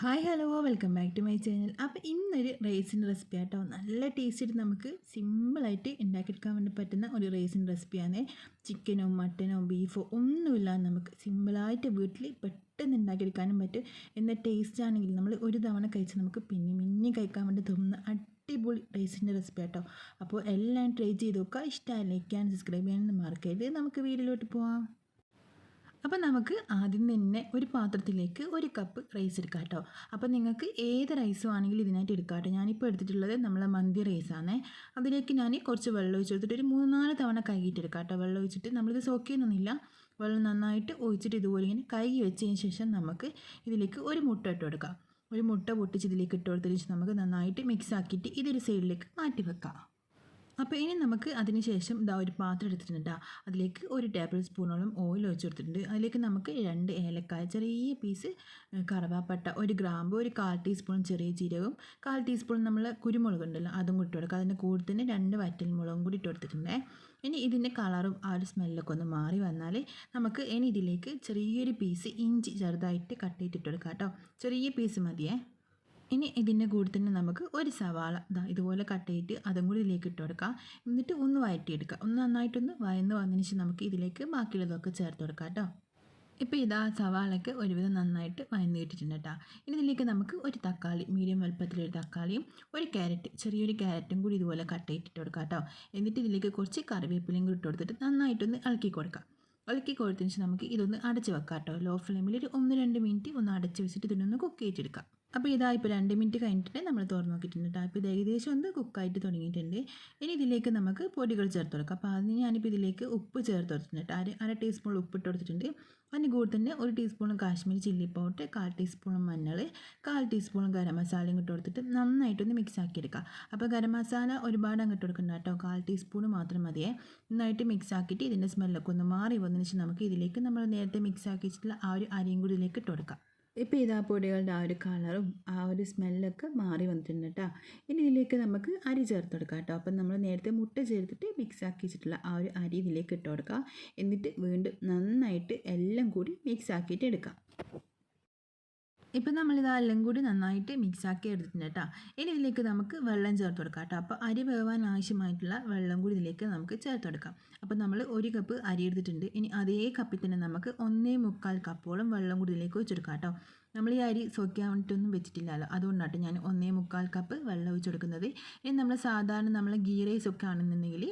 Hi hello welcome back to my channel അപ്പോൾ ഇന്നൊരു റൈസിന്റെ recipe ആട്ടോ. നല്ല ടേസ്റ്റിൽ നമുക്ക് സിമ്പിളായിട്ട് ഉണ്ടാക്കിയെടുക്കാൻ വേണ്ടി പറ്റുന്ന ഒരു റൈസിന്റെ റെസിപ്പിയാണ് ചിക്കനോ മട്ടനോ ബീഫോ ഒന്നുമില്ലാതെ നമുക്ക് സിമ്പിളായിട്ട് വീട്ടിൽ പെട്ടെന്ന് ഉണ്ടാക്കിയെടുക്കാനും പറ്റും. എന്ന ടേസ്റ്റ് ആണെങ്കിൽ നമ്മൾ ഒരു തവണ കഴിച്ച് നമുക്ക് പിന്നെ പിന്നെ കഴിക്കാൻ വേണ്ടി തോന്നുന്ന അടിപൊളി റൈസിന്റെ റെസിപ്പി ആട്ടോ. അപ്പോൾ എല്ലാം ട്രൈ ചെയ്ത് നോക്കുക. ഇഷ്ടമായി ലൈക്ക് ചെയ്യാൻ സബ്സ്ക്രൈബ് ചെയ്യാനൊന്നും മറക്കരുത്. നമുക്ക് വീട്ടിലോട്ട് പോവാം. അപ്പോൾ നമുക്ക് ആദ്യം തന്നെ ഒരു പാത്രത്തിലേക്ക് ഒരു കപ്പ് റൈസ് എടുക്കാം കേട്ടോ. അപ്പോൾ നിങ്ങൾക്ക് ഏത് റൈസും ആണെങ്കിലും ഇതിനായിട്ട് എടുക്കാം കേട്ടോ. ഞാനിപ്പോൾ എടുത്തിട്ടുള്ളത് നമ്മളെ മന്തി റൈസാണ് അതിലേക്ക് ഞാൻ കുറച്ച് വെള്ളം ഒഴിച്ച് കൊടുത്തിട്ട് ഒരു മൂന്ന് നാല് തവണ കഴുകിയിട്ട് എടുക്കാം കേട്ടോ. വെള്ളം ഒഴിച്ചിട്ട് നമ്മളിത് സോക്കിയൊന്നുമില്ല വെള്ളം നന്നായിട്ട് ഒഴിച്ചിട്ട് ഇതുപോലെ ഇങ്ങനെ കഴുകി വെച്ചതിന് ശേഷം നമുക്ക് ഇതിലേക്ക് ഒരു മുട്ട ഇട്ട് കൊടുക്കാം. ഒരു മുട്ട പൊട്ടിച്ച് ഇതിലേക്ക് ഇട്ട് കൊടുത്തതിന് നമുക്ക് നന്നായിട്ട് മിക്സ് ആക്കിയിട്ട് ഇതൊരു സൈഡിലേക്ക് മാറ്റി വെക്കാം. അപ്പോൾ ഇനി നമുക്ക് അതിന് ശേഷം ഇതാ ഒരു പാത്രം എടുത്തിട്ടുണ്ട് അതിലേക്ക് ഒരു ടേബിൾ സ്പൂണോളം ഓയിൽ ഒഴിച്ച് കൊടുത്തിട്ടുണ്ട്. അതിലേക്ക് നമുക്ക് രണ്ട് ഏലക്കായ ചെറിയ പീസ് കറവാപ്പട്ട ഒരു ഗ്രാമ്പ് ഒരു കാൽ ടീസ്പൂൺ ചെറിയ ജീരകവും കാൽ ടീസ്പൂൺ നമ്മൾ കുരുമുളക് ഉണ്ടല്ലോ അതും കൂട്ടി കൊടുക്കുക. അതിന്റെ കൂടെ തന്നെ രണ്ട് വറ്റൽ മുളകും കൂടി ഇട്ട് കൊടുത്തിട്ടുണ്ടേ. ഇനി ഇതിന്റെ കളറും ആ ഒരു സ്മെല്ലൊക്കെ ഒന്ന് മാറി വന്നാൽ നമുക്ക് ഇനി ഇതിലേക്ക് ചെറിയൊരു പീസ് ഇഞ്ചി ചെറുതായിട്ട് കട്ട് ചെയ്തിട്ട് കൊടുക്കാം കേട്ടോ ചെറിയ പീസ് മതിയേ. ഇനി ഇതിന്റെ കൂടെ തന്നെ നമുക്ക് ഒരു സവാള ഇതാ ഇതുപോലെ കട്ട് ചെയ്തിട്ട് അതും കൂടി ഇതിലേക്ക് ഇട്ട് കൊടുക്കാം. എന്നിട്ട് ഒന്ന് വഴറ്റിയെടുക്കുക. ഒന്ന് നന്നായിട്ടൊന്ന് വയന്ന് വന്നതിന് ശേഷം നമുക്ക് ഇതിലേക്ക് ബാക്കിയുള്ളതൊക്കെ ചേർത്ത് കൊടുക്കാം കേട്ടോ. ഇപ്പോൾ ഇതാ സവാളയ്ക്ക് ഒരുവിധം നന്നായിട്ട് വയന്ന് കിട്ടിയിട്ടുണ്ട് കേട്ടോ. ഇനി ഇതിലേക്ക് നമുക്ക് ഒരു തക്കാളി മീഡിയം വലുപ്പത്തിലൊരു തക്കാളിയും ഒരു ക്യാരറ്റ് ചെറിയൊരു ക്യാരറ്റും കൂടി ഇതുപോലെ കട്ട് ചെയ്തിട്ട് കൊടുക്കാം കേട്ടോ. എന്നിട്ട് ഇതിലേക്ക് കുറച്ച് കറിവേപ്പിലയും കൂടി ഇട്ട് കൊടുത്തിട്ട് നന്നായിട്ടൊന്ന് ഇളക്കി കൊടുക്കാം. ഇളക്കി കൊടുത്തതിന് ശേഷം നമുക്ക് ഇതൊന്ന് അടച്ച് വെക്കാം കേട്ടോ. ലോ ഫ്ലെയിമിൽ ഒരു ഒന്ന് രണ്ട് മിനിറ്റ് ഒന്ന് അടച്ച് വെച്ചിട്ട് ഇതിനൊന്ന് കുക്ക് ചെയ്തെടുക്കാം അപ്പോൾ ഇതാ ഇപ്പോൾ രണ്ട് മിനിറ്റ് കഴിഞ്ഞിട്ട് നമ്മൾ തുറന്ന് നോക്കിയിട്ടുണ്ട് കേട്ടോ. അപ്പോൾ ഇത് ഏകദേശം ഒന്ന് കുക്കായിട്ട് തുടങ്ങിയിട്ടുണ്ട്. ഇനി ഇതിലേക്ക് നമുക്ക് പൊടികൾ ചേർത്ത് കൊടുക്കാം. അപ്പോൾ അതിന് ഞാനിപ്പോൾ ഇതിലേക്ക് ഉപ്പ് ചേർത്ത് കൊടുത്തിട്ടുണ്ട് അര അര ടീസ്പൂൺ ഉപ്പ് ഇട്ട് കൊടുത്തിട്ടുണ്ട്. അതിന് കൂടെ തന്നെ ഒരു ടീസ്പൂൺ കാശ്മീരി ചില്ലി പൗഡർ കാൽ ടീസ്പൂൺ മഞ്ഞൾ കാൽ ടീസ്പൂൺ ഗരം മസാലയും ഇട്ട് കൊടുത്തിട്ട് നന്നായിട്ടൊന്ന് മിക്സ് ആക്കി എടുക്കുക അപ്പോൾ ഗരം മസാല ഒരുപാട് അങ്ങോട്ട് കൊടുക്കണ്ട കേട്ടോ. കാൽ ടീസ്പൂൺ മാത്രം മതിയേ. നന്നായിട്ട് മിക്സ് ആക്കിയിട്ട് ഇതിന്റെ സ്മെല്ലൊക്കെ ഒന്ന് മാറി വന്നതിന് ശേഷം നമുക്ക് ഇതിലേക്ക് നമ്മൾ നേരത്തെ മിക്സ് ആക്കി വെച്ചിട്ടുള്ള ആ ഒരു അരിയും കൂടി ഇതിലേക്ക് ഇട്ട് കൊടുക്കാം. ഇപ്പോൾ ഇതാ പൊടികളുടെ ആ ഒരു കളറും ആ ഒരു സ്മെല്ലൊക്കെ മാറി വന്നിട്ടുണ്ട് കേട്ടോ ഇനി ഇതിലേക്ക് നമുക്ക് അരി ചേർത്ത് കൊടുക്കാം കേട്ടോ അപ്പം നമ്മൾ നേരത്തെ മുട്ട ചേർത്തിട്ട് മിക്സ് ആക്കി വെച്ചിട്ടുള്ള ആ ഒരു അരി ഇതിലേക്ക് ഇട്ട് കൊടുക്കുക എന്നിട്ട് വീണ്ടും നന്നായിട്ട് എല്ലാം കൂടി മിക്സ് ആക്കിയിട്ട് എടുക്കാം. ഇപ്പം നമ്മളിത് എല്ലാം കൂടി നന്നായിട്ട് മിക്സാക്കി എടുത്തിട്ടുണ്ട് കേട്ടോ ഇനി ഇതിലേക്ക് നമുക്ക് വെള്ളം ചേർത്ത് കൊടുക്കാം കേട്ടോ അപ്പോൾ അരി വേവാൻ ആവശ്യമായിട്ടുള്ള വെള്ളം കൂടി ഇതിലേക്ക് നമുക്ക് ചേർത്ത് കൊടുക്കാം. അപ്പോൾ നമ്മൾ ഒരു കപ്പ് അരി എടുത്തിട്ടുണ്ട്. ഇനി അതേ കപ്പിൽ തന്നെ നമുക്ക് ഒന്നേ മുക്കാൽ കപ്പോളം വെള്ളം കൂടി ഇതിലേക്ക് വെച്ചെടുക്കാം കേട്ടോ നമ്മൾ ഈ അരി സോക്കാൻ വേണ്ടിയിട്ടൊന്നും വെച്ചിട്ടില്ലല്ലോ. അതുകൊണ്ടാണ് ഞാൻ ഒന്നേ മുക്കാൽ കപ്പ് വെള്ളം ഒഴിച്ചെടുക്കുന്നത് ഇനി നമ്മൾ സാധാരണ നമ്മൾ ഗീ റൈസ് ഒക്കെ ആണെന്നുണ്ടെങ്കിൽ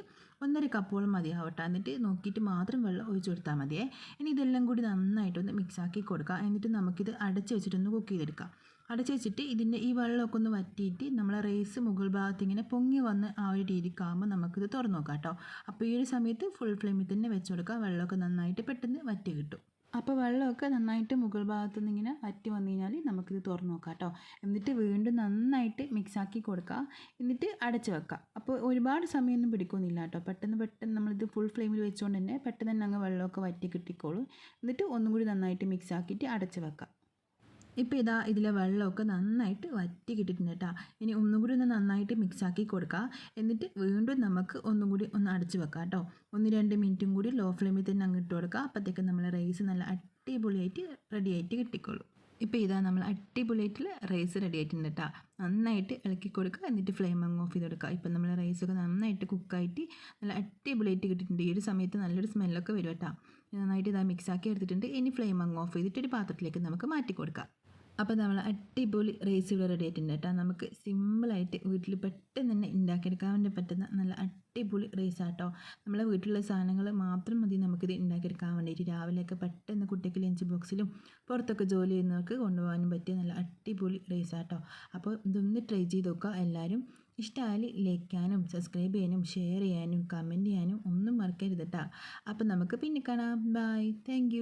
ഒന്നര കപ്പോളം മതിയാവട്ടെ എന്നിട്ട് നോക്കിയിട്ട് മാത്രം വെള്ളം ഒഴിച്ചു കൊടുത്താൽ മതിയേ. ഇനി ഇതെല്ലാം കൂടി നന്നായിട്ടൊന്ന് മിക്സാക്കി കൊടുക്കുക എന്നിട്ട് നമുക്കിത് അടച്ച് വെച്ചിട്ടൊന്ന് കുക്ക് ചെയ്തെടുക്കാം. അടച്ച് വെച്ചിട്ട് ഇതിന്റെ ഈ വെള്ളമൊക്കെ ഒന്ന് വറ്റിയിട്ട് നമ്മളെ റൈസ് മുകൾ ഭാഗത്ത് ഇങ്ങനെ പൊങ്ങി വന്ന് ആ ഒരു രീതിക്കാകുമ്പോൾ നമുക്കിത് തുറന്നു നോക്കാം കേട്ടോ. അപ്പോൾ ഈ ഒരു സമയത്ത് ഫുൾ ഫ്ലെയിമിൽ തന്നെ വെച്ച് കൊടുക്കുക വെള്ളമൊക്കെ നന്നായിട്ട് പെട്ടെന്ന് വറ്റി കിട്ടും. അപ്പോൾ വെള്ളമൊക്കെ നന്നായിട്ട് മുകൾ ഭാഗത്തു നിന്ന് ഇങ്ങനെ വറ്റി വന്നു കഴിഞ്ഞാൽ നമുക്കിത് തുറന്ന് നോക്കാം കേട്ടോ എന്നിട്ട് വീണ്ടും നന്നായിട്ട് മിക്സാക്കി കൊടുക്കുക. എന്നിട്ട് അടച്ച് വെക്കുക. അപ്പോൾ ഒരുപാട് സമയമൊന്നും പിടിക്കുന്നില്ല കേട്ടോ. പെട്ടെന്ന് പെട്ടെന്ന് നമ്മളിത് ഫുൾ ഫ്ലെയിമിൽ വെച്ചുകൊണ്ട് തന്നെ പെട്ടെന്ന് തന്നെ അങ്ങ് വെള്ളമൊക്കെ വറ്റി കിട്ടിക്കോളും. എന്നിട്ട് ഒന്നും കൂടി നന്നായിട്ട് മിക്സാക്കിയിട്ട് അടച്ച് വെക്കാം ഇപ്പോൾ ഇതാ ഇതിലെ വെള്ളമൊക്കെ നന്നായിട്ട് വറ്റി കിട്ടിയിട്ടുണ്ട് കേട്ടോ. ഇനി ഒന്നും കൂടി ഒന്ന് നന്നായിട്ട് മിക്സാക്കി കൊടുക്കുക എന്നിട്ട് വീണ്ടും നമുക്ക് ഒന്നും കൂടി ഒന്ന് അടച്ച് വെക്കാം കേട്ടോ. ഒന്ന് രണ്ട് മിനിറ്റും കൂടി ലോ ഫ്ലെയിമിൽ തന്നെ അങ്ങ് ഇട്ട് കൊടുക്കുക അപ്പോഴത്തേക്കും നമ്മൾ റൈസ് നല്ല അടിപൊളിയായിട്ട് റെഡി ആയിട്ട് കിട്ടിക്കോളും. ഇപ്പോൾ ഇതാ നമ്മൾ അടിപൊളിയായിട്ടുള്ള റൈസ് റെഡി ആയിട്ടുണ്ട് കേട്ടോ. നന്നായിട്ട് ഇളക്കി കൊടുക്കുക. എന്നിട്ട് ഫ്ലെയിം അങ്ങ് ഓഫ് ചെയ്ത് കൊടുക്കുക. ഇപ്പം നമ്മൾ റൈസൊക്കെ നന്നായിട്ട് കുക്കായിട്ട് നല്ല അടിപൊളിയായിട്ട് കിട്ടിയിട്ടുണ്ട്. ഈ ഒരു സമയത്ത് നല്ലൊരു സ്മെല്ലൊക്കെ വരും കേട്ടോ. നന്നായിട്ട് ഇതാ മിക്സാക്കി എടുത്തിട്ടുണ്ട്. ഇനി ഫ്ലെയിം അങ്ങ് ഓഫ് ചെയ്തിട്ട് ഒരു പാത്രത്തിലേക്ക് നമുക്ക് മാറ്റി കൊടുക്കാം. അപ്പോൾ നമ്മൾ അടിപൊളി റൈസ് ഇവിടെ റെഡി ആയിട്ടുണ്ട് കേട്ടോ. നമുക്ക് സിമ്പിളായിട്ട് വീട്ടിൽ പെട്ടെന്ന് തന്നെ ഉണ്ടാക്കിയെടുക്കാൻ വേണ്ടി പറ്റുന്ന നല്ല അടിപൊളി റൈസ് ആട്ടോ നമ്മളെ വീട്ടിലുള്ള സാധനങ്ങൾ മാത്രം മതി നമുക്കിത് ഉണ്ടാക്കിയെടുക്കാൻ വേണ്ടിയിട്ട് രാവിലെയൊക്കെ പെട്ടെന്ന് കുട്ടിക്ക് ലഞ്ച് ബോക്സിലും പുറത്തൊക്കെ ജോലി ചെയ്യുന്നവർക്ക് കൊണ്ടുപോകാനും പറ്റിയ നല്ല അടിപൊളി റൈസ് ആട്ടോ അപ്പോൾ ഇതൊന്ന് ട്രൈ ചെയ്ത് നോക്കുക എല്ലാവരും ഇഷ്ടമായാൽ ലൈക്ക് ചെയ്യാനും സബ്സ്ക്രൈബ് ചെയ്യാനും ഷെയർ ചെയ്യാനും കമന്റ് ചെയ്യാനും ഒന്നും മറക്കരുത് കേട്ടോ അപ്പോൾ നമുക്ക് പിന്നെ കാണാം. Bye thank